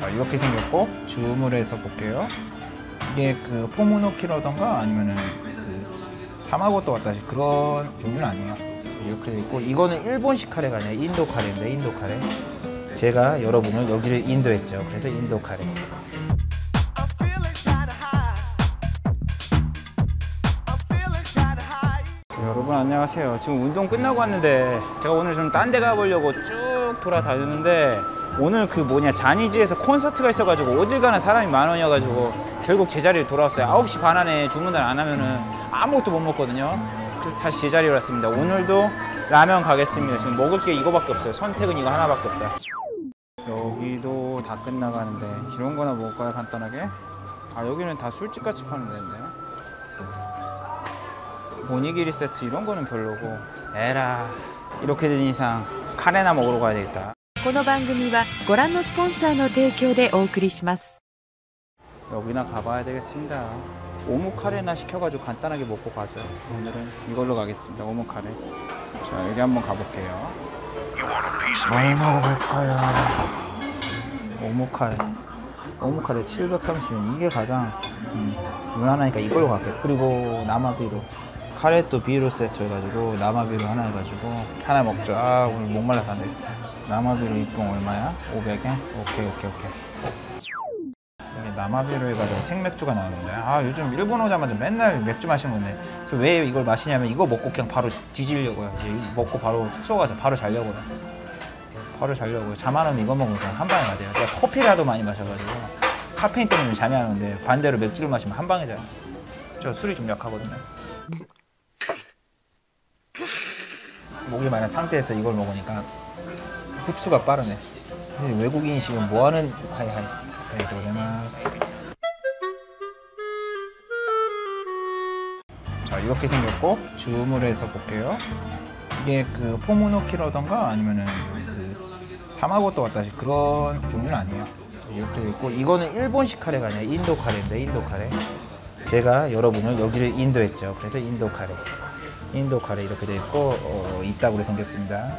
자 이렇게 생겼고 줌을 해서 볼게요. 이게 그 포모노키라던가 아니면은 그 타마고토 같다시 그런 종류는 아니에요. 이렇게 돼 있고 이거는 일본식 카레가 아니라 인도 카레입니다. 인도 카레. 제가 여러분을 여기를 인도했죠. 그래서 인도 카레. 여러분 안녕하세요. 지금 운동 끝나고 왔는데 제가 오늘 좀 딴 데 가보려고 쭉 돌아다녔는데 오늘 그 뭐냐 자니지에서 콘서트가 있어가지고 어딜 가나 사람이 만 원이어가지고 결국 제자리에 돌아왔어요. 9시 반 안에 주문을 안 하면은 아무것도 못 먹거든요. 그래서 다시 제자리에 왔습니다. 오늘도 라면 가겠습니다. 지금 먹을 게 이거밖에 없어요. 선택은 이거 하나밖에 없다. 여기도 다 끝나가는데 이런 거나 먹을까요 간단하게? 아 여기는 다 술집같이 파는 데인데요. 오니기리 세트 이런 거는 별로고 에라 이렇게 된 이상 카레나 먹으러 가야 되겠다 この番組はご覧のスポンサーの提供でお送りします。 여기나 가봐야 되겠습니다 오무 카레나 시켜가지고 간단하게 먹고 가죠 오늘은 이걸로 가겠습니다 오무 카레 자 여기 한번 가볼게요 뭘 먹어볼까요 오무 카레 오무 카레 730원 이게 가장 음, 무난하니까 이걸로 갈게요 그리고 나마비로 카레 또 비로 세트 해가지고 나마비로 하나 해가지고 하나 먹죠 아 오늘 목말라서 안 되겠어. 나마비로 이뽕 얼마야? 500엔? 오케이 오케이 오케이. 나마비로 해가지고 생맥주가 나오는데. 아 요즘 일본 오자마자 맨날 맥주 마시는 건데. 왜 이걸 마시냐면 이거 먹고 그냥 바로 뒤지려고요. 이제 먹고 바로 숙소 가서 바로 자려고요. 바로 자려고요. 오면 이거 먹으면 그냥 한 방에 가돼요. 제가 커피라도 많이 마셔가지고 카페인 때문에 잠이 안 오는데 반대로 맥주를 마시면 한 방에 자요. 저 술이 좀 약하거든요 목이 마른 상태에서 이걸 먹으니까 흡수가 빠르네. 외국인이 지금 뭐 하는 하이하이. 네, 자 이렇게 생겼고 줌을 해서 볼게요. 이게 그 포모노키라던가 아니면은 그 타마고토 같다시 그런 종류는 아니에요. 이렇게 돼 있고 이거는 일본식 카레가 아니라 인도 카레입니다 인도 카레. 제가 여러분을 여기를 인도했죠. 그래서 인도 카레 인도 카레 이렇게 돼 있고 어, 이따구로 생겼습니다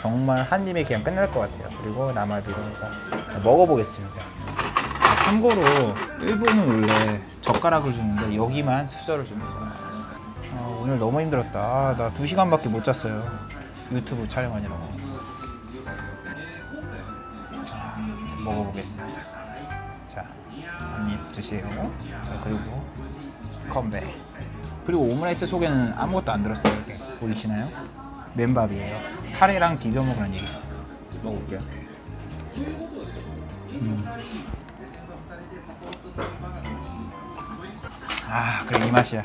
정말 한 입에 그냥 끝날 것 같아요 그리고 해서 먹어보겠습니다 아, 참고로 일본은 원래 젓가락을 주는데 여기만 수저를 줍니다. 아, 오늘 너무 힘들었다. 아, 나 2시간밖에 못 잤어요. 유튜브 촬영하느라고. 자, 먹어보겠습니다. 자, 한 입 드세요. 자, 그리고 컴백. 그리고 오므라이스 속에는 아무것도 안 들었어요. 이렇게 보이시나요? 맨밥이에요. 카레랑 비벼 먹으라는 얘기죠. 먹어볼게요. 아 그래 이 맛이야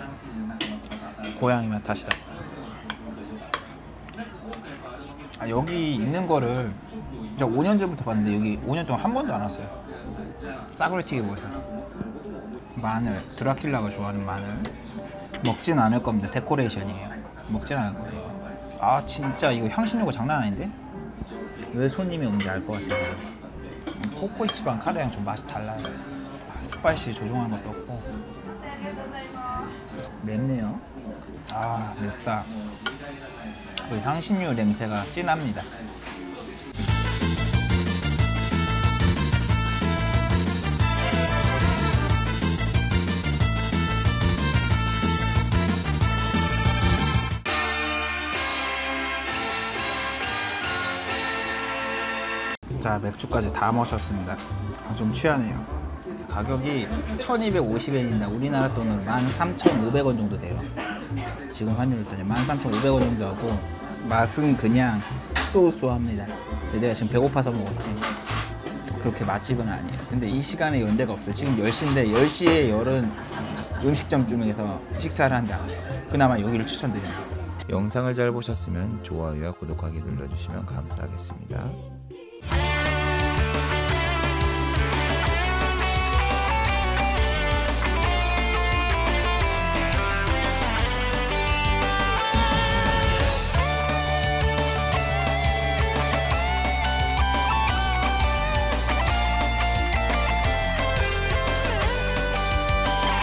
고양이 맛 다시다 아 여기 있는 거를 제가 5년 전부터 봤는데 여기 5년 동안 한 번도 안 왔어요 싸구려 튀김옷을 마늘 드라큘라가 좋아하는 마늘 먹진 않을 겁니다. 데코레이션이에요. 먹진 않을 거예요. 아 진짜 이거 향신료가 장난 아닌데? 왜 손님이 오는지 알 것 같아요. 코코이치방 카레랑 좀 맛이 달라요. 아, 스파이시 조종한 것도 없고. 맵네요. 아 맵다. 그 향신료 냄새가 진합니다. 자 맥주까지 다 마셨습니다. 아, 좀 취하네요. 가격이 1250엔인데 우리나라 돈으로 13,500원 정도 돼요. 지금 환율로 따지면 13,500원 정도 하고 맛은 그냥. 근데 내가 지금 배고파서 먹었지. 그렇게 맛집은 아니에요. 근데 이 시간에 연대가 없어요. 지금 10시인데 10시에 열은 음식점 중에서 식사를 한다. 그나마 여기를 추천드립니다. 영상을 잘 보셨으면 좋아요와 구독하기 눌러주시면 감사하겠습니다.